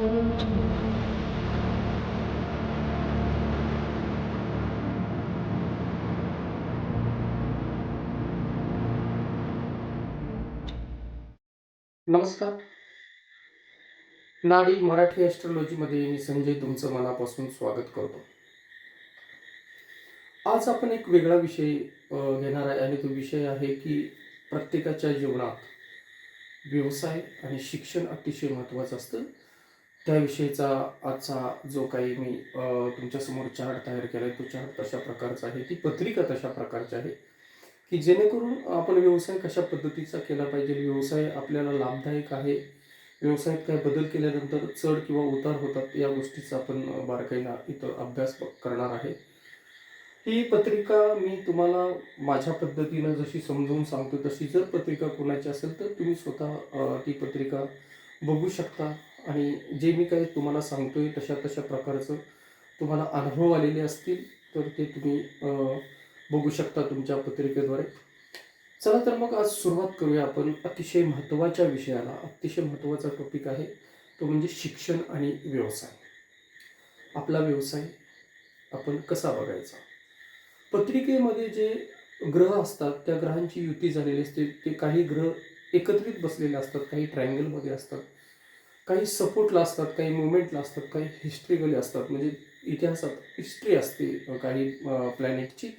नमस्कार. नाडी मराठी ॲस्ट्रॉलॉजीमध्ये मी संजय तुमचं मनापासून स्वागत करतो. आज आपण एक वेगळा विषय घेणार आहे आणि तो विषय आहे की प्रत्येकाच्या जीवनात व्यवसाय आणि शिक्षण अतिशय महत्त्वाचं असतं. त्याविषयीचा आजचा जो काही मी तुमच्यासमोर चार्ट तयार केला आहे तो चार्ट तशा प्रकारचा आहे ती पत्रिका तशा प्रकारची आहे की जेणेकरून आपण व्यवसाय कशा पद्धतीचा केला पाहिजे? व्यवसाय आपल्याला लाभदायक आहे. व्यवसायात काय बदल केल्यानंतर चढ किंवा उतार होतात या गोष्टीचा आपण बारकाईला इथं अभ्यास प- करणार आहे. ही पत्रिका मी तुम्हाला माझ्या पद्धतीनं जशी समजावून सांगतो तशी जर पत्रिका कोणाची असेल तर तुम्ही स्वतः ती पत्रिका बघू शकता. आणि जे मी काही तुम्हाला सांगतोय तशा तशा प्रकारचं तुम्हाला अनुभव आलेले असतील तर ते तुम्ही बघू शकता तुमच्या पत्रिकेद्वारे. चला तर मग आज सुरुवात करूया आपण अतिशय महत्त्वाच्या विषयाला. अतिशय महत्त्वाचा टॉपिक आहे तो म्हणजे शिक्षण आणि व्यवसाय. आपला व्यवसाय आपण कसा बघायचा? पत्रिकेमध्ये जे ग्रह असतात त्या ग्रहांची युती झालेली असते ते काही ग्रह एकत्रित बसलेले असतात काही ट्रायंगलमध्ये असतात. काही सपोर्टला असतात काही मुवमेंटला असतात काही हिस्ट्रिकली असतात म्हणजे इतिहासात हिस्ट्री असते काही प्लॅनेटची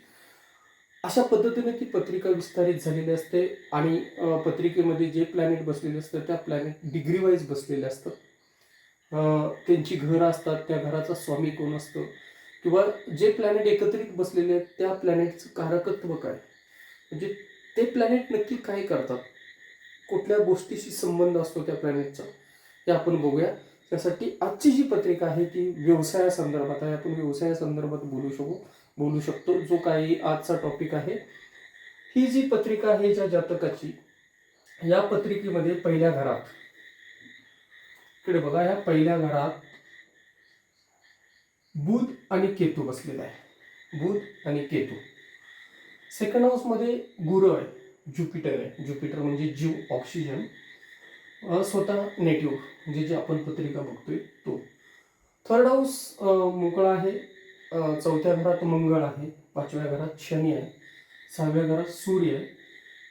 अशा पद्धतीने ती पत्रिका विस्तारित झालेली असते आणि पत्रिकेमध्ये जे प्लॅनेट बसलेले असतात त्या प्लॅनेट डिग्री वाईज बसलेले असतात. त्यांची घरं असतात त्या घराचा स्वामी कोण असतो किंवा जे प्लॅनेट एकत्रित बसलेले आहेत त्या प्लॅनेटचं कारकत्व काय? म्हणजे ते प्लॅनेट नक्की काय करतात? कुठल्या गोष्टीशी संबंध असतो त्या प्लॅनेटचा हे आपण बघूया. त्यासाठी आजची जी पत्रिका आहे ती व्यवसायासंदर्भात आहे. आपण व्यवसायासंदर्भात बोलू शकू बोलू शकतो. जो काही आजचा टॉपिक आहे ही जी पत्रिका आहे ज्या जातकाची या पत्रिकेमध्ये पहिल्या घरात इकडे बघा या पहिल्या घरात बुध आणि केतू बसलेला आहे. बुध आणि केतू. सेकंड हाऊसमध्ये गुरु आहे ज्युपिटर आहे. ज्युपिटर म्हणजे जीव ऑक्सिजन. स्वतः नेटिव्ह जे जे आपण पत्रिका बघतोय तो. थर्ड हाऊस मोकळा आहे. चौथ्या घरात मंगळ आहे. पाचव्या घरात शनी आहे. सहाव्या घरात सूर्य आहे.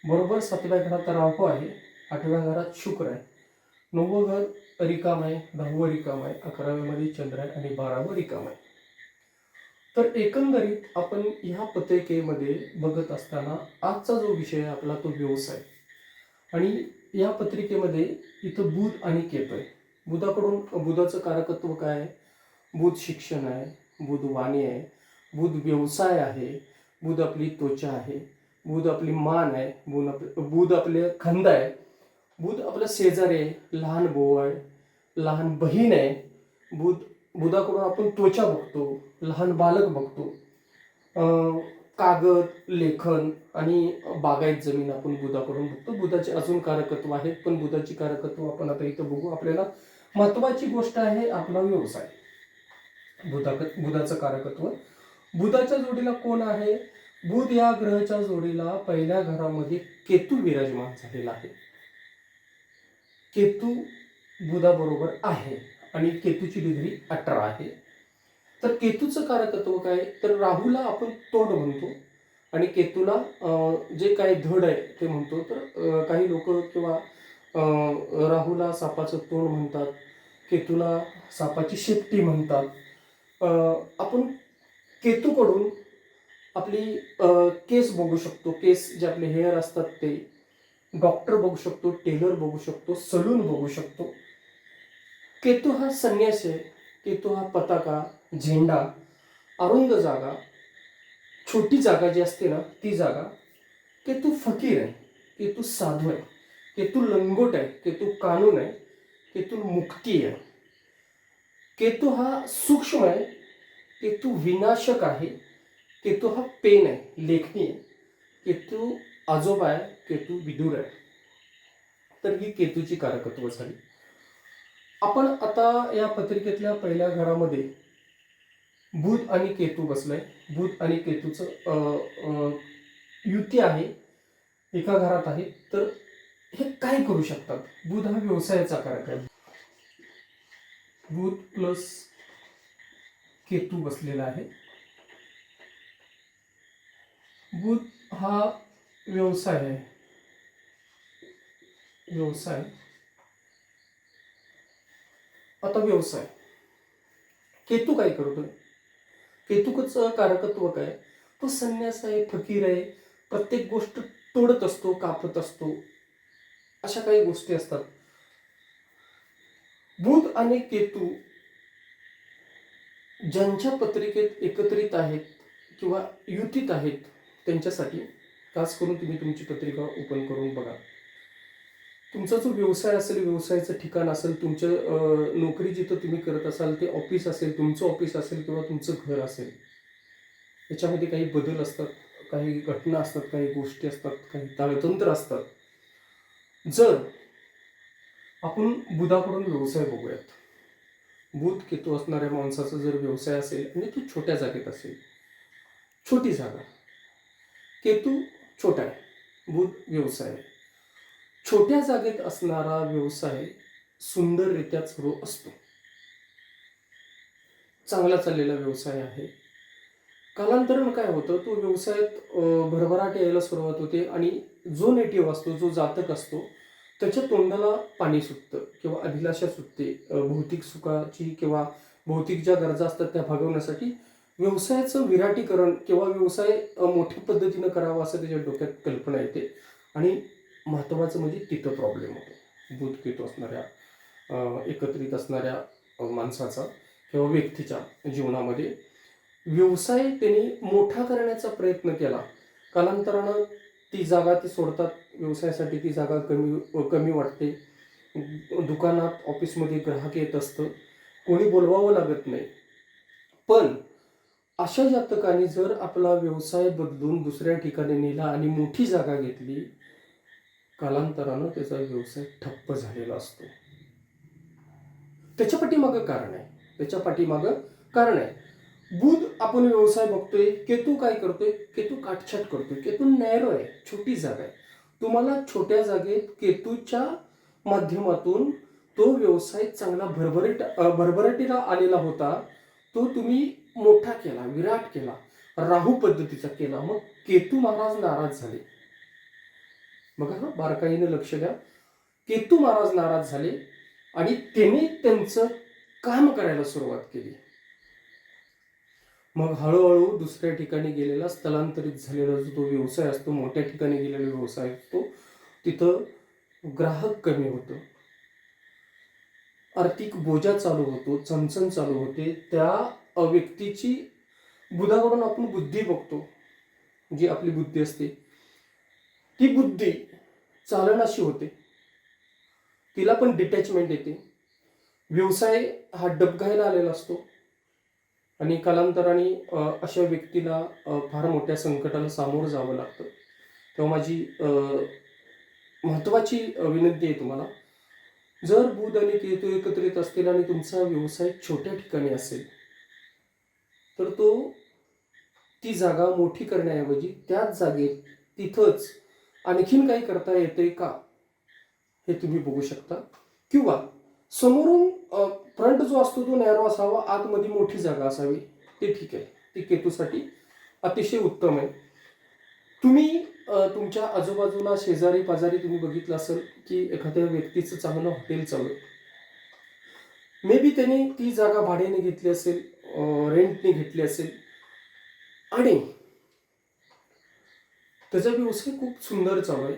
बरोबर सातव्या घरात राहू आहे. आठव्या घरात शुक्र आहे. नववं घर रिकाम आहे. दहावं रिकाम आहे. अकराव्यामध्ये चंद्र आहे आणि बारावं रिकाम आहे. तर एकंदरीत आपण ह्या पत्रिकेमध्ये बघत असताना आजचा जो विषय आहे आपला तो व्यवसाय. आणि या पत्रिकेमध्ये इथं बुध आणि केप आहे बुधाकडून बुधाचं कारकत्व काय आहे? बुध शिक्षण आहे बुध वाणी आहे बुध व्यवसाय आहे बुध आपली त्वचा आहे बुध आपली मान आहे बुध आप बुध आपले खंद आहे. बुध आपलं शेजारी आहे लहान भाऊ आहे लहान बहीण आहे. बुध बुधाकडून आपण त्वचा बघतो लहान बालक बघतो. कागद लेखन आणि बागायत जमीन आपण बुधाकडून बघतो. बुधाचे अजून कारकत्व आहेत पण बुधाची कारकत्व आपण आता इथं बघू. आपल्याला महत्वाची गोष्ट आहे आपला व्यवसाय. बुधाक बुधाचं कारकत्व. बुधाच्या जोडीला कोण आहे? बुध या ग्रहाच्या जोडीला पहिल्या घरामध्ये केतू विराजमान झालेला आहे. केतू बुधाबरोबर आहे आणि केतूची डिग्री अठरा आहे. तर केतूचं कारकत्व काय? तर राहूला आपण तोंड म्हणतो. आणि केतूला जे काही धड आहे ते म्हणतो. तर काही लोक किंवा राहूला सापाचं तोंड म्हणतात. केतूला सापाची शेपटी म्हणतात. आपण केतूकडून आपली केस बघू शकतो. केस जे आपले हेअर असतात ते. डॉक्टर बघू शकतो टेलर बघू शकतो सलून बघू शकतो. केतू हा संन्यास आहे. केतू हा पताका झेंडा अरुंद जागा छोटी जागा जी असते ना ती जागा केतू फकीर आहे की तू साधू आहे केतू लंगोट आहे केतू कानून आहे केतू मुक्ती आहे केतू हा सूक्ष्म आहे केतू विनाशक आहे केतू हा पेन आहे लेखणी आहे केतू आजोबा आहे केतू विदूर आहे तर ही केतूची कारकत्व झाली आपण आता या पत्रिकेतल्या पहिल्या घरामध्ये बुध आणि केतू बसलाय. बुध आणि केतूचं युती आहे. एका घरात आहे. तर हे काय करू शकतात? बुध हा व्यवसायाचा कारक आहे. बुध प्लस केतू बसलेला आहे. बुध हा व्यवसाय आहे. व्यवसाय. आता व्यवसाय. केतू काय करतोय? केतुकच कारकत्व काय? तो संन्यास आहे फकीर आहे प्रत्येक गोष्ट तोडत असतो कापत असतो. अशा काही गोष्टी असतात. बुध आणि केतू ज्यांच्या पत्रिकेत एकत्रित आहेत किंवा युतीत आहेत त्यांच्यासाठी खास करून तुम्ही तुमची पत्रिका ओपन करून बघा. तुमचा जो व्यवसाय असेल व्यवसायाचं ठिकाण असेल तुमचं नोकरी जिथं तुम्ही करत असाल ते ऑफिस असेल तुमचं ऑफिस असेल किंवा तुमचं घर असेल याच्यामध्ये काही बदल असतात काही घटना असतात काही गोष्टी असतात काही ताळतंत्र असतात. जर आपण बुधाकडून व्यवसाय बघूयात. बुध केतू असणाऱ्या माणसाचा जर व्यवसाय असेल आणि तो छोट्या जागेत असेल छोटी जागा. केतू छोटा आहे बुध व्यवसाय आहे. छोट्या जागेत असणारा व्यवसाय सुंदररित्या सुरू असतो. चांगला चाललेला व्यवसाय आहे. कालांतरण काय होतं तो व्यवसायात भरभराट यायला सुरुवात होते आणि जो नेटिव्ह असतो जो जातक असतो त्याच्या तोंडाला पाणी सुटतं किंवा अभिलाषा सुटते. भौतिक सुखाची किंवा भौतिक ज्या गरजा असतात त्या भागवण्यासाठी व्यवसायाचं विराटीकरण किंवा व्यवसाय मोठ्या पद्धतीनं करावा असं त्याच्या डोक्यात कल्पना येते. आणि महत्त्वाचं म्हणजे तिथं प्रॉब्लेम होतो. दूध केतो असणाऱ्या एकत्रित असणाऱ्या माणसाचा किंवा व्यक्तीच्या जीवनामध्ये व्यवसाय त्यांनी मोठा करण्याचा प्रयत्न केला. कालांतरानं ती जागा ती सोडतात व्यवसायासाठी ती जागा कमी कमी वाटते. दुकानात ऑफिसमध्ये ग्राहक येत असतं. कोणी बोलवावं लागत नाही. पण अशा जातकाने जर आपला व्यवसाय बदलून दुसऱ्या ठिकाणी नेला आणि मोठी जागा घेतली कालांतरानं त्याचा व्यवसाय ठप्प झालेला असतो. त्याच्या पाठीमागं कारण आहे. त्याच्या पाठीमागं कारण आहे. बुध आपण व्यवसाय बघतोय केतू काय करतोय? केतू काटछाट करतोय. केतू नॅरो आहे छोटी जागा आहे. तुम्हाला छोट्या जागेत केतूच्या माध्यमातून तो व्यवसाय चांगला भरभरीट भरभराटीला आलेला होता. तो तुम्ही मोठा केला विराट केला राहू पद्धतीचा केला. मग केतू महाराज नाराज झाले. बघा हा बारकाईने लक्ष द्या. केतू महाराज नाराज झाले आणि त्यांनी त्यांचं काम करायला सुरुवात केली. मग हळूहळू दुसऱ्या ठिकाणी गेलेला स्थलांतरित झालेला जो तो व्यवसाय असतो मोठ्या ठिकाणी गेलेला व्यवसाय असतो तिथं ग्राहक कमी होतं. आर्थिक बोजा चालू होतो चणचण चालू होते. त्या अव्यक्तीची व्यक्तीची बुधाकडून आपण बुद्धी बघतो. जी आपली बुद्धी असते ती बुद्धी चालनाशी होते. तिला पण डिटॅचमेंट येते. व्यवसाय हा डबघायला आलेला असतो. आणि कालांतराने अशा व्यक्तीला फार मोठ्या संकटाला सामोरं जावं लागतं. तेव्हा माझी महत्त्वाची विनंती आहे तुम्हाला. जर बुध आणि केतू एकत्रित असतील आणि तुमचा व्यवसाय छोट्या ठिकाणी असेल तर तो ती जागा मोठी करण्याऐवजी त्याच जागेत तिथंच आणखीन काही करता येते का? हे तुम्ही बघू शकता. किंवा समोरून फ्रंट जो असतो तो नॅरो असावा आतमध्ये मोठी जागा असावी ते ठीक आहे. ती केतूसाठी अतिशय उत्तम आहे. तुम्ही तुमच्या आजूबाजूला शेजारी पाजारी तुम्ही बघितलं असेल की एखाद्या व्यक्तीचं चांगलं हॉटेल चालू मे बी त्याने ती जागा भाड्याने घेतली असेल रेंटने घेतली असेल. आणि त्याचा व्यवसाय खूप सुंदर चालू आहे.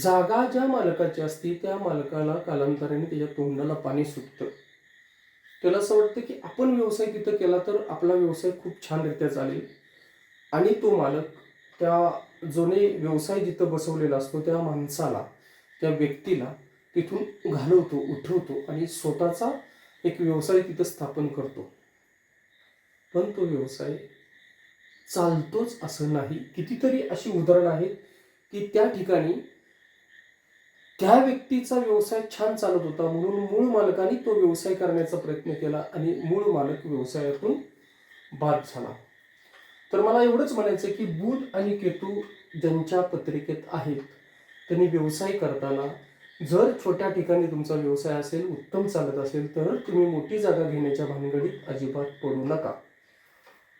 जागा ज्या मालकाची असते त्या मालकाला कालांतराने त्याच्या तोंडाला पाणी सुटतं. त्याला असं वाटतं की आपण व्यवसाय तिथं केला तर आपला व्यवसाय खूप छानरित्या चालेल. आणि तो मालक त्या जोने व्यवसाय जिथं बसवलेला असतो त्या माणसाला त्या व्यक्तीला तिथून घालवतो उठवतो आणि स्वतःचा एक व्यवसाय तिथं स्थापन करतो. पण तो व्यवसाय चालतोच असं नाही. कितीतरी अशी उदाहरणं आहेत की त्या ठिकाणी त्या व्यक्तीचा व्यवसाय छान चालत होता म्हणून मूळ मालकाने तो व्यवसाय करण्याचा प्रयत्न केला आणि मूळ मालक व्यवसायातून बाद झाला. तर मला एवढंच म्हणायचं की बुध आणि केतू ज्यांच्या पत्रिकेत आहेत त्यांनी व्यवसाय करताना जर छोट्या ठिकाणी तुमचा व्यवसाय असेल उत्तम चालत असेल तर तुम्ही मोठी जागा घेण्याच्या भानगडीत अजिबात पडू नका.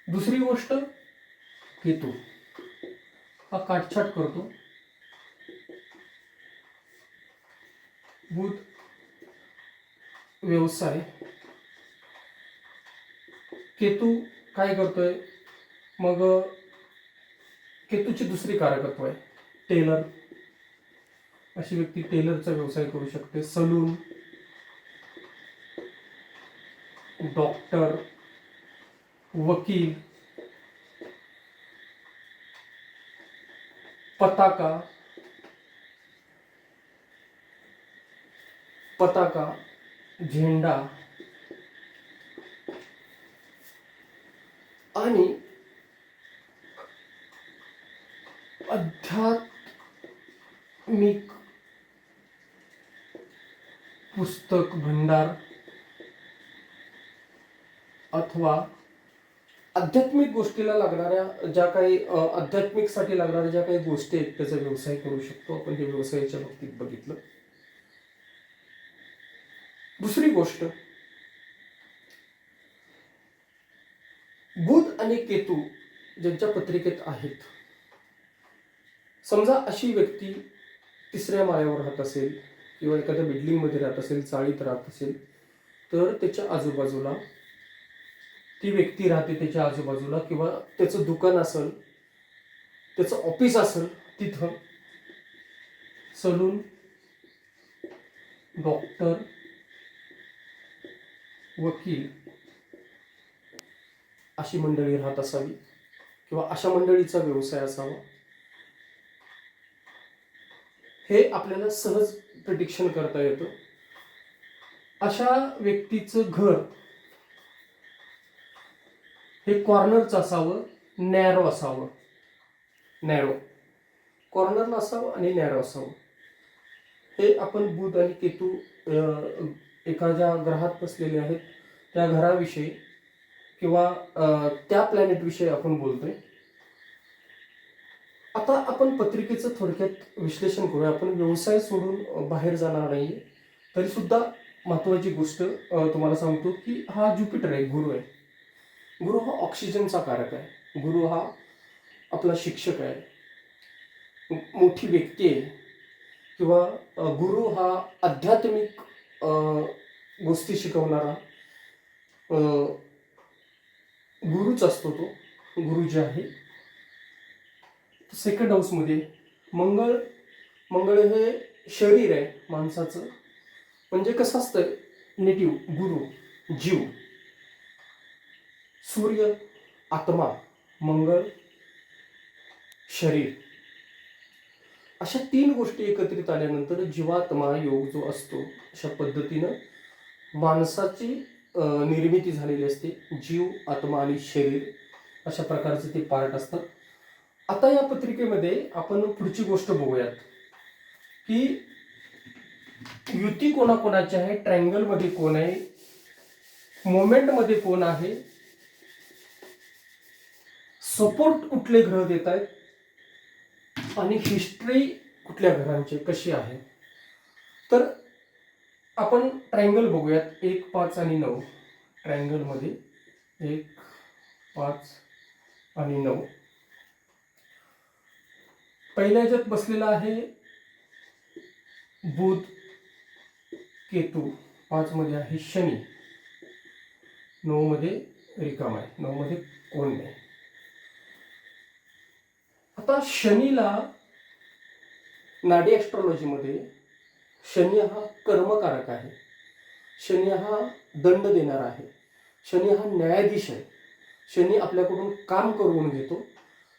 दुसरी गोष्ट केतू हा काटछाट करतो. बुध व्यवसाय. केतू काय करतोय? मग केतूची दुसरी कारकत्व आहे टेलर. अशी व्यक्ती टेलरचा व्यवसाय करू शकते. सलून. डॉक्टर. वकील. पताका पताका झेंडा आणि आध्यात्मिक पुस्तक भंडार अथवा आध्यात्मिक गोष्टीला लागणाऱ्या ज्या काही आध्यात्मिकसाठी लागणाऱ्या ज्या काही गोष्टी आहेत त्याचा व्यवसाय करू शकतो. आपण हे व्यवसायाच्या बाबतीत बघितलं. दुसरी गोष्ट बुध आणि केतू ज्यांच्या पत्रिकेत आहेत. समजा अशी व्यक्ती तिसऱ्या माळ्यावर राहत असेल किंवा एखाद्या बिल्डिंगमध्ये राहत असेल चाळीत राहत असेल तर त्याच्या आजूबाजूला ती व्यक्ती राहते त्याच्या आजूबाजूला किंवा त्याचं दुकान असेल त्याचं ऑफिस असेल तिथं. सलून डॉक्टर वकील अशी मंडळी राहत असावी किंवा अशा मंडळीचा व्यवसाय असावा. हे आपल्याला सहज प्रिडिक्शन करता येतं. अशा व्यक्तीचं घर हे कॉर्नरचं असावं नॅरो असावं. नॅरो कॉर्नरला असावं आणि नॅरो असावं. हे आपण बुध आणि केतू एखाद्या ग्रहात बसलेले आहेत. त्या घराविषयी किंवा त्या प्लॅनेटविषयी आपण बोलतोय. आता आपण पत्रिकेचं थोडक्यात विश्लेषण करूया. आपण व्यवसाय सोडून बाहेर जाणार नाही तरीसुद्धा महत्त्वाची गोष्ट तुम्हाला सांगतो की हा ज्युपिटर आहे गुरु आहे. गुरु हा ऑक्सिजनचा कारक आहे. गुरु हा आपला शिक्षक आहे. मोठी व्यक्ती आहे. किंवा गुरु हा आध्यात्मिक गोष्टी शिकवणारा गुरुच असतो तो. गुरु जे आहे. सेकंड हाऊसमध्ये मंगळ मंगळ हे शरीर आहे माणसाचं. म्हणजे कसं असतं नेटिव्ह गुरु जीव. सूर्य आत्मा मंगळ शरीर. अशा तीन गोष्टी एकत्रित आल्यानंतर जीवात्मा योग जो असतो अशा पद्धतीनं माणसाची निर्मिती झालेली असते. जीव आत्मा आणि शरीर अशा प्रकारचे ते पार्ट असतात. आता या पत्रिकेमध्ये आपण पुढची गोष्ट बघूयात की युती कोणाकोणाची आहे ट्रँगलमध्ये कोण आहे मोमेंटमध्ये कोण आहे सपोर्ट कुठले ग्रह देत आहेत? आणि हिस्ट्री कुठल्या ग्रहांची? कशी आहे? तर आपण ट्रायंगल बघूयात. एक पाच आणि नऊ. ट्रायंगलमध्ये एक पाच आणि नऊ. पहिल्या ह्याच्यात बसलेला आहे बुध केतू. पाचमध्ये आहे शनी. नऊमध्ये रिकाम आहे. नऊमध्ये कोण नाही. आता शनीला नाडी ॲस्ट्रॉलॉजीमध्ये शनी हा कर्मकारक आहे. शनी हा दंड देणारा आहे. शनी हा न्यायाधीश आहे. शनी आपल्याकडून काम करून घेतो.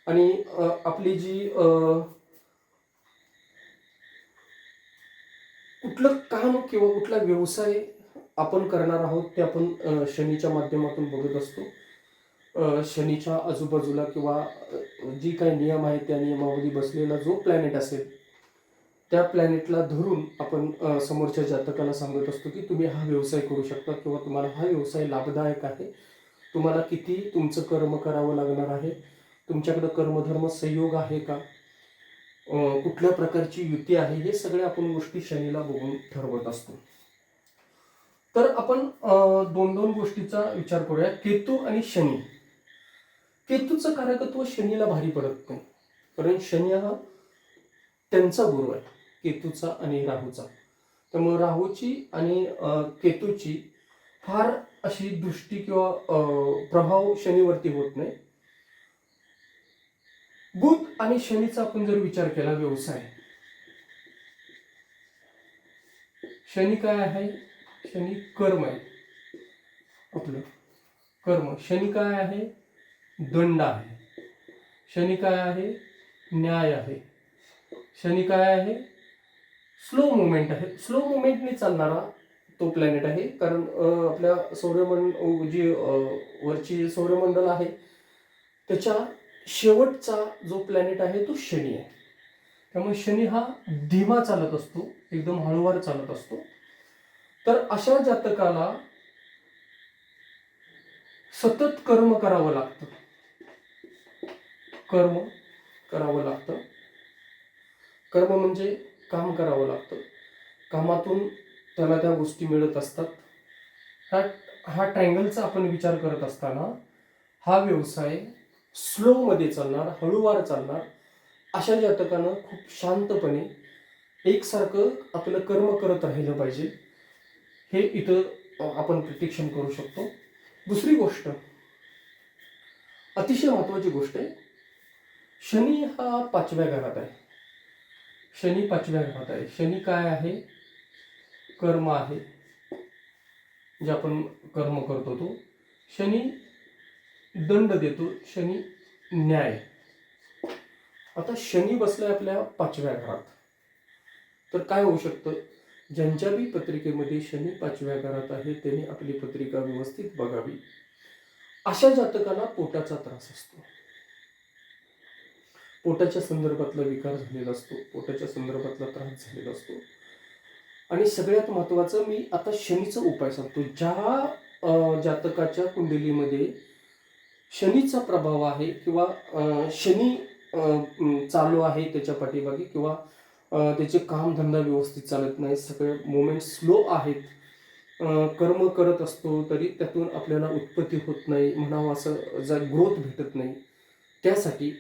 आणि आपली जी कुठलं काम किंवा कुठला व्यवसाय आपण करणार आहोत ते आपण शनीच्या माध्यमातून बघत असतो. शनीच्या आजूबाजूला किंवा जी काही नियम आहेत त्या नियमामध्ये बसलेला जो प्लॅनेट असेल त्या प्लॅनेटला धरून आपण समोरच्या जातकाला सांगत असतो की तुम्ही हा व्यवसाय करू शकता किंवा तुम्हाला हा व्यवसाय लाभदायक आहे. तुम्हाला किती तुमचं कर्म करावं लागणार आहे? तुमच्याकडं कर्मधर्म संयोग आहे का? कुठल्या प्रकारची युती आहे? हे सगळे आपण गोष्टी शनीला बघून ठरवत असतो. तर आपण दोन दोन गोष्टीचा विचार करूया. केतू आणि शनी. केतूचं कारकत्व शनीला भारी पडत नाही. कारण शनी हा त्यांचा गुरु आहे केतूचा आणि राहूचा. त्यामुळे राहूची आणि केतूची फार अशी दृष्टी किंवा प्रभाव शनीवरती होत नाही. बुध आणि शनीचा आपण जर विचार केला व्यवसाय. शनी काय आहे? शनी कर्म आहे. आपलं कर्म. शनी काय आहे? दंड आहे. शनी काय आहे? न्याय आहे. शनी काय आहे? स्लो मुवमेंट आहे. स्लो मुवमेंटने चालणारा तो प्लॅनेट आहे. कारण आपल्या सौरमंड जी वरची सौरमंडल आहे त्याच्या शेवटचा जो प्लॅनेट आहे तो शनी आहे. त्यामुळे शनी हा धीमा चालत असतो एकदम हळूवार चालत असतो. तर अशा जातकाला सतत कर्म करावं लागतं. कर्म करावं लागतं. कर्म म्हणजे काम करावं लागतं. कामातून त्याला त्या गोष्टी मिळत असतात. हा हा ट्रँगलचा आपण विचार करत असताना हा व्यवसाय स्लोमध्ये चालणार हळूवार चालणार अशा जातकानं खूप शांतपणे एकसारखं आपलं कर्म करत राहिलं पाहिजे. हे इथं आपण प्रत्यक्षण करू शकतो. दुसरी गोष्ट अतिशय महत्वाची गोष्ट आहे शनी हा पाचव्या घरात आहे. शनी पाचव्या घरात आहे. शनी काय आहे? कर्म आहे. जे आपण कर्म करतो तो. शनी दंड देतो. शनी न्याय. आता शनी बसलाय आपल्या पाचव्या घरात. तर काय होऊ शकतं? ज्यांच्या बी पत्रिकेमध्ये शनी पाचव्या घरात आहे त्यांनी आपली पत्रिका व्यवस्थित बघावी. अशा जातकाला पोटाचा त्रास असतो. पोटाच्या संदर्भातला विकार झालेला असतो पोटाच्या संदर्भातला त्रास झालेला असतो. आणि सगळ्यात महत्त्वाचं मी आता शनीचा उपाय सांगतो. ज्या जातकाच्या कुंडलीमध्ये शनीचा प्रभाव आहे किंवा शनी चालू आहे त्याच्या पाठीमागे किंवा त्याचे कामधंदा व्यवस्थित चालत नाही सगळे मुवमेंट स्लो आहेत कर्म करत असतो तरी त्यातून आपल्याला उत्पत्ती होत नाही म्हणावं असं जर ग्रोथ भेटत नाही त्यासाठी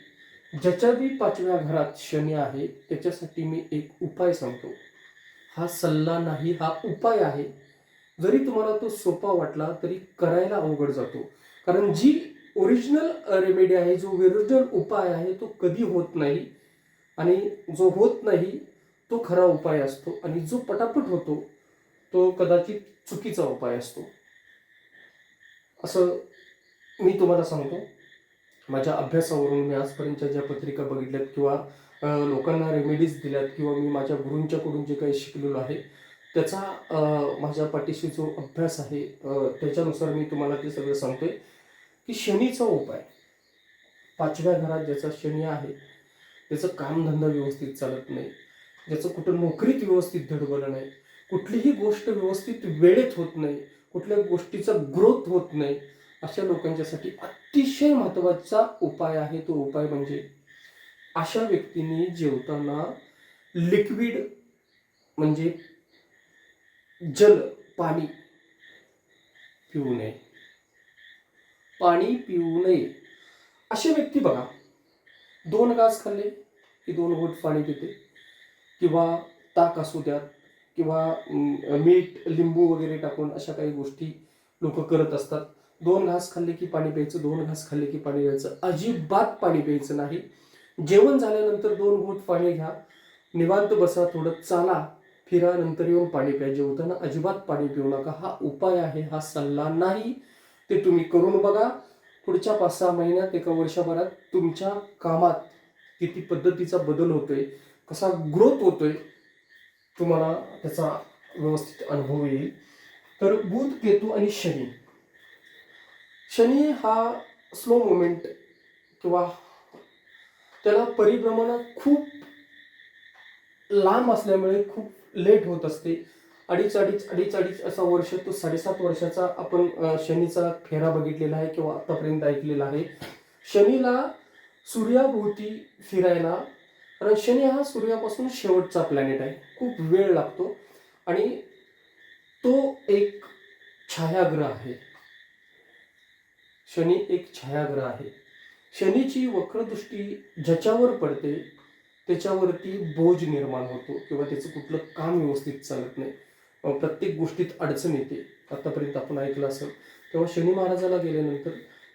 ज्याच्या बी पाचव्या घरात शनी आहे त्याच्यासाठी मी एक उपाय सांगतो. हा सल्ला नाही हा उपाय आहे. जरी तुम्हाला तो सोपा वाटला तरी करायला अवघड जातो. कारण जी ओरिजिनल रेमेडी आहे जो ओरिजिनल उपाय आहे तो कधी होत नाही. आणि जो होत नाही तो खरा उपाय असतो. आणि जो पटापट होतो तो कदाचित चुकीचा उपाय असतो. असं मी तुम्हाला सांगतो. माझ्या अभ्यासावरून मी आजपर्यंतच्या ज्या पत्रिका बघितल्यात किंवा लोकांना रेमेडीज दिल्यात किंवा मी माझ्या गुरूंच्याकडून जे काही शिकलेलो आहे त्याचा माझ्या पाठीशी जो अभ्यास आहे त्याच्यानुसार मी तुम्हाला ते सगळं सांगतोय की शनीचा उपाय. पाचव्या घरात ज्याचा शनी आहे त्याचं कामधंदा व्यवस्थित चालत नाही ज्याचं कुठं नोकरीत व्यवस्थित धडबलं नाही कुठलीही गोष्ट व्यवस्थित वेळेत होत नाही कुठल्या गोष्टीचा ग्रोथ होत नाही अशा लोकांच्यासाठी अतिशय महत्त्वाचा उपाय आहे तो उपाय म्हणजे अशा व्यक्तींनी जेवताना लिक्विड म्हणजे जल पाणी पिऊ नये. पाणी पिऊ नये. असे व्यक्ती बघा दोन घास खाल्ले की दोन घोट पाणी पिते किंवा ताक असू द्यात किंवा मीठ लिंबू वगैरे टाकून अशा काही गोष्टी लोक करत असतात. दोन घास खाल्ले की पाणी प्यायचं दोन घास खाल्ले की पाणी प्यायचं. अजिबात पाणी प्यायचं नाही. जेवण झाल्यानंतर दोन घोट पाणी घ्या. निवांत बसा थोडं चाला. फिरा नंतर येऊन पाणी प्या. जेवताना अजिबात पाणी पिऊ नका. हा उपाय आहे हा सल्ला नाही. ते तुम्ही करून बघा. पुढच्या पाच सहा महिन्यात एका वर्षभरात तुमच्या कामात किती पद्धतीचा बदल होतोय कसा ग्रोथ होतोय तुम्हाला त्याचा व्यवस्थित अनुभव येईल. तर बुध केतू आणि शनी. शनी हा स्लो मुवमेंट किंवा त्याला परिभ्रमण खूप लांब असल्यामुळे खूप लेट होत असते. अडीच अडीच अडीच अडीच असा वर्ष तो साडेसात वर्षाचा आपण शनीचा फेरा बघितलेला आहे किंवा आतापर्यंत ऐकलेला आहे. शनीला सूर्याभोवती फिरायला कारण शनी हा सूर्यापासून शेवटचा प्लॅनेट आहे. खूप वेळ लागतो आणि तो एक छायाग्रह आहे. शनी एक छायाग्रह आहे. शनीची वक्रदृष्टी ज्याच्यावर पडते त्याच्यावरती बोज निर्माण होतो किंवा त्याचं कुठलं काम व्यवस्थित चालत नाही. प्रत्येक गोष्टीत अडचण येते. आतापर्यंत आपण ऐकलं असेल. तेव्हा शनी महाराजाला गेल्यानंतर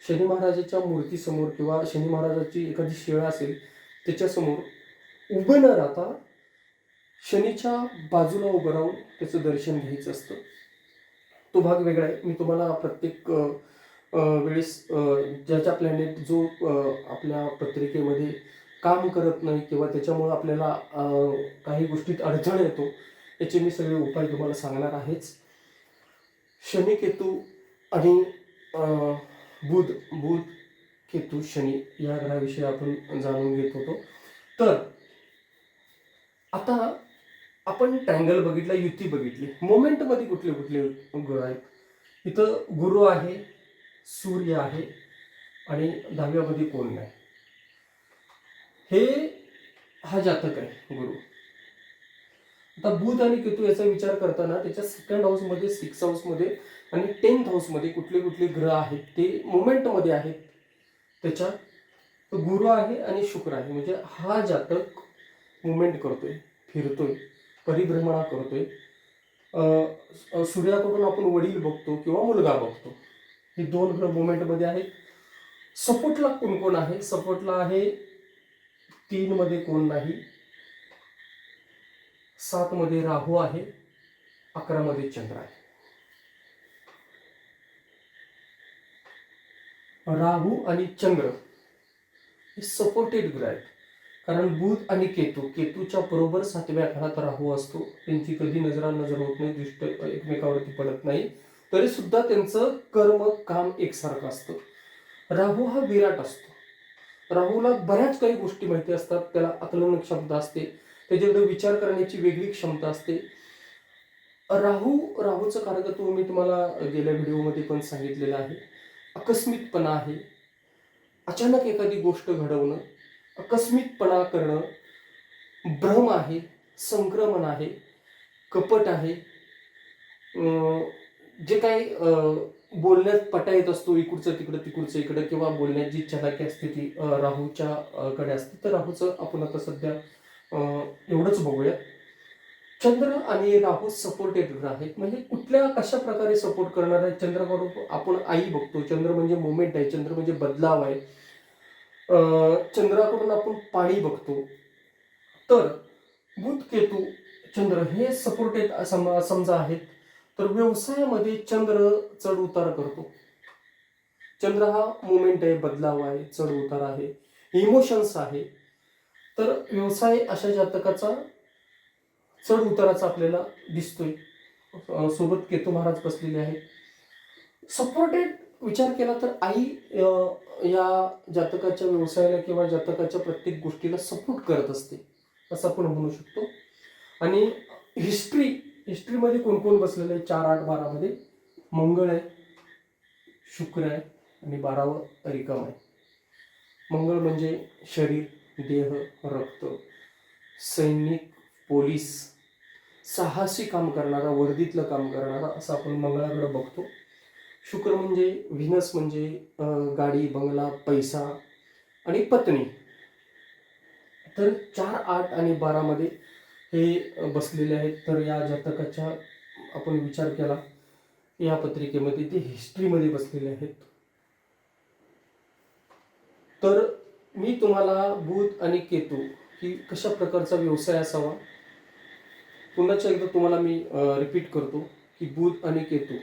शनी महाराजाच्या मूर्तीसमोर किंवा शनी महाराजाची एखादी शिळा असेल त्याच्यासमोर उभं न राहता शनीच्या बाजूला उभं राहून त्याचं दर्शन घ्यायचं असतं. तो भाग वेगळा आहे. मी तुम्हाला प्रत्येक वेळेस ज्याच्या प्लॅनेट जो आपल्या पत्रिकेमध्ये काम करत नाही किंवा त्याच्यामुळं आपल्याला काही गोष्टीत अडचण येतो याचे मी सगळे उपाय तुम्हाला सांगणार आहेच. शनी केतू आणि बुध बुध केतू शनी या ग्रहाविषयी आपण जाणून घेत होतो. तर आता आपण टँगल बघितला युती बघितली. मोमेंटमध्ये कुठले कुठले ग्रह आहेत? इथं गुरु आहे सूर्य आहे आणि दहाव्यामध्ये कोण नाही. हे हा जातक आहे गुरु. आता बुध आणि केतू याचा विचार करताना त्याच्या सेकंड हाऊसमध्ये सिक्स हाऊसमध्ये आणि टेन्थ हाऊसमध्ये कुठले कुठले ग्रह आहेत ते मोमेंटमध्ये आहेत. त्याच्या गुरु आहे आणि शुक्र आहे. म्हणजे हा जातक मुवमेंट करतोय फिरतोय परिभ्रमणा करतोय. सूर्याकडून आपण वडील बघतो किंवा मुलगा बघतो. हे दोन ग्रह मुवमेंटमध्ये आहेत. सपोर्टला कोण कोण आहे? सपोर्टला आहे तीन मध्ये कोण नाही. सात मध्ये राहू आहे. अकरामध्ये चंद्र आहे. राहू आणि चंद्र हे सपोर्टेड ग्रह आहेत. कारण बुध आणि केतू केतूच्या बरोबर सातव्या घरात राहू असतो. त्यांची कधी नजरा नजर होत नाही दृष्ट एकमेकावरती पडत नाही. तरी सुद्धा त्यांचं कर्म काम एकसारखं असतं. राहू हा विराट असतो. राहूला बऱ्याच काही गोष्टी माहिती असतात. त्याला आकलन क्षमता असते. त्याच्याकडे विचार करण्याची वेगळी क्षमता असते. राहू राहूचं कारकत्व मी तुम्हाला गेल्या व्हिडिओमध्ये पण सांगितलेलं आहे. आकस्मिकपणा आहे. अचानक एखादी गोष्ट घडवणं आकस्मिकपणा करणं भ्रम आहे संक्रमण आहे कपट आहे जे काही बोलण्यात पटा येत असतो इकडचं तिकडं तिकडचं इकडं किंवा बोलण्यात जी चलाकी असते ती राहूच्या कडे असते तर राहूचं आपण आता सध्या एवढंच बघूया. चंद्र आणि राहू सपोर्टेड ग्रह आहेत. म्हणजे कुठल्या कशा प्रकारे सपोर्ट करणार आहे चंद्राकडून आपण आई बघतो चंद्र म्हणजे मुवमेंट आहे चंद्र म्हणजे बदलाव आहे. चंद्राकडून आपण पाणी बघतो. तर बुध केतू चंद्र हे सपोर्टेड सम समजा आहेत. तर व्यवसायामध्ये चंद्र चढ उतार करतो. चंद्र हा मुवमेंट आहे बदलाव आहे चढ उतार आहे इमोशन्स आहे. तर व्यवसाय अशा जातकाचा चढ उताराचा आपल्याला दिसतोय. सोबत केतू महाराज बसलेले आहेत. सपोर्टेड विचार केला तर आई या जातकाच्या व्यवसायाला किंवा जातकाच्या प्रत्येक गोष्टीला सपोर्ट करत असते. असं आपण म्हणू शकतो. आणि हिस्ट्री हिस्ट्रीमध्ये कोण कोण बसलेलं आहे? चार आठ बारामध्ये. मंगळ आहे शुक्र आहे आणि बारावं रिकम आहे. मंगळ म्हणजे शरीर देह रक्त. सैनिक पोलीस. साहसी काम करणारा वर्दीतलं काम करणारा असं आपण मंगळाकडे बघतो. शुक्र म्हणजे व्हिनस म्हणजे गाडी बंगला पैसा आणि पत्नी. तर चार आठ आणि बारामध्ये हे बसलेले आहेत. तर या जातकाच्या आपण विचार केला. या पत्रिकेमध्ये ते हिस्ट्रीमध्ये बसलेले आहेत. तर मी तुम्हाला बुध आणि केतू की कशा प्रकारचा व्यवसाय असावा? पुन्हाच्या एकदा तुम्हाला मी रिपीट करतो की बुध आणि केतू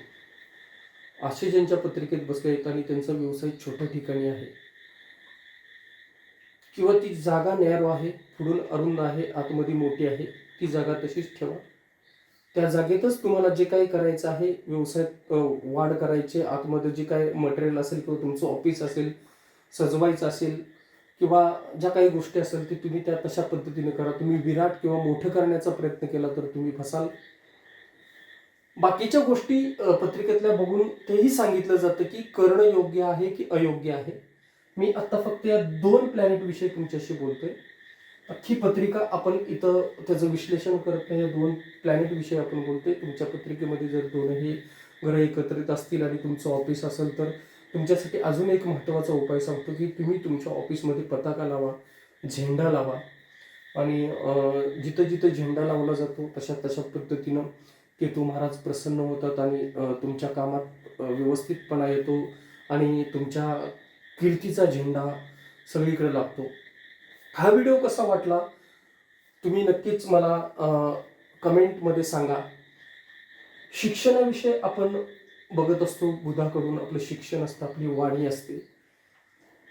असे ज्यांच्या पत्रिकेत बसले आहेत आणि त्यांचा व्यवसाय छोट्या ठिकाणी आहे. किंवा ती जागा नॅरो आहे पुढून अरुंद आहे आतमध्ये मोठी आहे ती जागा तशीच ठेवा. त्या जागेतच तुम्हाला जे काही करायचं आहे व्यवसायात वाढ करायची आतमध्ये जे काही मटेरियल असेल किंवा तुमचं ऑफिस असेल सजवायचं असेल किंवा ज्या काही गोष्टी असेल ते तुम्ही त्या तशा पद्धतीने करा. तुम्ही विराट किंवा मोठं करण्याचा प्रयत्न केला तर तुम्ही फसाल. बाकीच्या गोष्टी पत्रिकेतल्या बघून तेही सांगितलं जातं की करणं योग्य आहे की अयोग्य आहे. मी आत्ता फक्त या दोन प्लॅनेट विषयी तुमच्याशी बोलतोय. अख्खी पत्रिका आपण इथं त्याचं विश्लेषण करत नाही या दोन प्लॅनेट विषयी आपण बोलतोय. तुमच्या पत्रिकेमध्ये जर दोनही ग्रह एकत्रित असतील आणि तुमचं ऑफिस असेल तर तुमच्यासाठी अजून एक महत्त्वाचा उपाय सांगतो की तुम्ही तुमच्या ऑफिसमध्ये पताका लावा झेंडा लावा. आणि जिथं जिथं झेंडा लावला जातो तशा तशा पद्धतीनं केतू महाराज प्रसन्न होतात आणि तुमच्या कामात व्यवस्थितपणा येतो आणि तुमच्या कीर्तीचा झेंडा सगळीकडे लागतो. हा व्हिडिओ कसा वाटला? तुम्ही नक्कीच मला कमेंटमध्ये सांगा. शिक्षणाविषयी आपण बघत असतो बुधाकडून आपलं शिक्षण असतं आपली वाणी असते.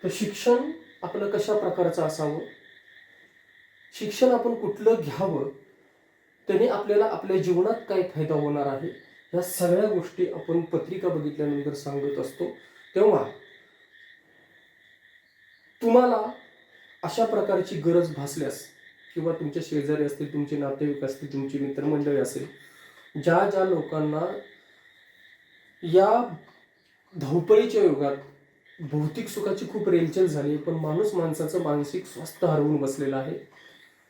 तर शिक्षण आपलं कशा प्रकारचं असावं? शिक्षण आपण कुठलं घ्यावं? त्याने आपल्याला आपल्या जीवनात काय फायदा होणार आहे? या सगळ्या गोष्टी आपण पत्रिका बघितल्यानंतर सांगत असतो. तेव्हा तुम्हाला अशा प्रकारची गरज भासल्यास किंवा तुमच्या शेजारी असतील तुमचे नातेवाईक असतील तुमची मित्रमंडळी असेल ज्या ज्या लोकांना या धावपळीच्या युगात भौतिक सुखाची खूप रेलचेल झाली आहे, पण माणूस माणसाचं मानसिक स्वास्थ्य हरवून बसलेलं आहे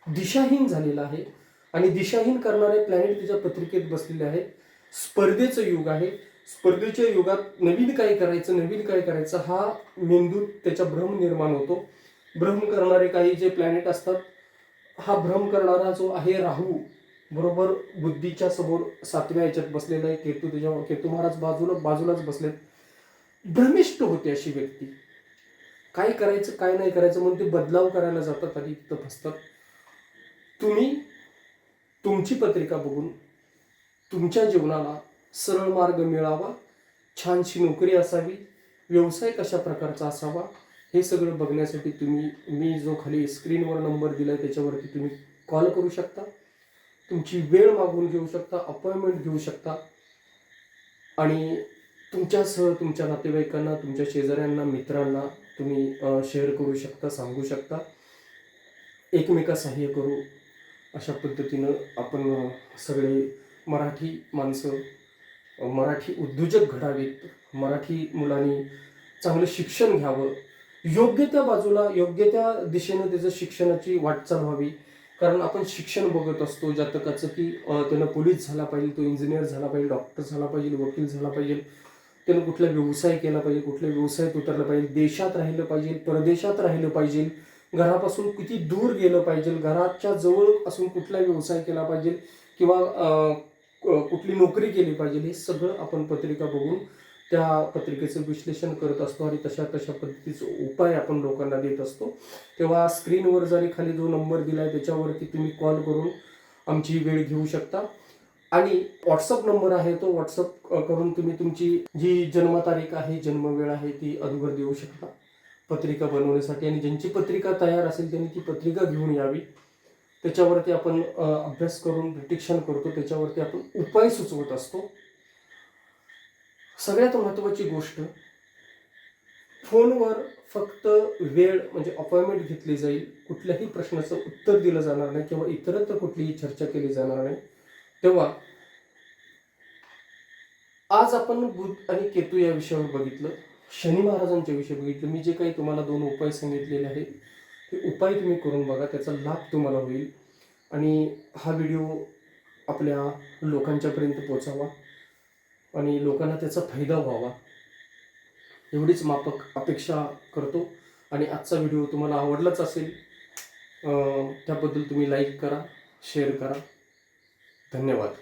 दिशाहीन झालेलं आहे आणि दिशाहीन करणारे प्लॅनेट तिच्या पत्रिकेत बसलेले आहेत. स्पर्धेचं युग आहे. स्पर्धेच्या युगात नवीन काय करायचं नवीन काय करायचं हा मेंदूत त्याचा भ्रम निर्माण होतो. भ्रम करणारे काही जे प्लॅनेट असतात हा भ्रम करणारा जो आहे राहू बरोबर बुद्धीच्या समोर सातव्या याच्यात बसलेला आहे केतू त्याच्या केतू महाराज बाजूला बाजूलाच बसलेत. भ्रमिष्ट होते अशी व्यक्ती. काय करायचं काय नाही करायचं म्हणून ते बदलाव करायला जातात आणि तिथं फसतात. तुम्ही तुमची पत्रिका बघून तुमच्या जीवनाला सरळ मार्ग मिळावा. छानशी नोकरी असावी. व्यवसाय कशा प्रकारचा असावा हे सगळं बघण्यासाठी तुम्ही मी जो खाली स्क्रीनवर नंबर दिला आहे त्याच्यावरती तुम्ही कॉल करू शकता. तुमची वेळ मागून घेऊ शकता अपॉइंटमेंट घेऊ शकता. आणि तुमच्यासह तुमच्या नातेवाईकांना तुमच्या शेजाऱ्यांना मित्रांना तुम्ही शेअर करू शकता सांगू शकता. एकमेका सहाय्य करू. अशा पद्धतीनं आपण सगळे मराठी माणसं मराठी उद्योजक घडावेत. मराठी मुलांनी चांगलं शिक्षण घ्यावं. योग्य त्या बाजूला योग्य त्या दिशेनं त्याचं शिक्षणाची वाटचाल व्हावी कारण आपण शिक्षण बघत असतो जातकाचं की त्यानं पोलीस झाला पाहिजे तो इंजिनियर झाला पाहिजे डॉक्टर झाला पाहिजे वकील झाला पाहिजे. त्यानं कुठला व्यवसाय केला पाहिजे कुठल्या व्यवसायात उतरलं पाहिजे देशात राहिलं पाहिजे परदेशात राहिलं पाहिजे. घरापासून किती दूर गेलं पाहिजे घराच्या जवळ असून कुठला व्यवसाय केला पाहिजे किंवा कुठली नोकरी केली पाहिजे हे सगळं आपण पत्रिका बघून त्या पत्रिकेचं विश्लेषण करत असतो आणि तशा तशा पद्धतीचे उपाय आपण लोकांना देत असतो. तेव्हा स्क्रीनवर जरी खाली जो नंबर दिला आहे त्याच्यावरती तुम्ही कॉल करून आमची वेळ घेऊ शकता. आणि व्हॉट्सअप नंबर आहे तो व्हॉट्सअप करून तुम्ही तुमची जी जन्मतारीख आहे जन्मवेळ आहे ती अगोदर देऊ शकता. पत्रिका बनवण्यासाठी आणि ज्यांची पत्रिका तयार असेल त्यांनी ती पत्रिका घेऊन यावी. त्याच्यावरती आपण अभ्यास करून प्रिटिक्शन करतो त्याच्यावरती आपण उपाय सुचवत असतो. सगळ्यात महत्त्वाची गोष्ट फोनवर फक्त वेळ म्हणजे अपॉइंटमेंट घेतली जाईल कुठल्याही प्रश्नाचं उत्तर दिलं जाणार नाही किंवा इतरत्र कुठलीही चर्चा केली जाणार नाही तेव्हा आज आपण बुध आणि केतू या विषयावर बघितलं शनी महाराजांच्या विषयी बघितलं. मी जे काही तुम्हाला दोन उपाय सांगितलेले आहेत हे उपाय तुम्ही करून बघा त्याचा लाभ तुम्हाला होईल. आणि हा व्हिडिओ आपल्या लोकांच्यापर्यंत पोचावा आणि लोकांना त्याचा फायदा व्हावा. एवढीच मापक अपेक्षा करतो. आणि आजचा व्हिडिओ तुम्हाला आवडलाच असेल त्याबद्दल तुम्ही लाईक करा शेअर करा. धन्यवाद.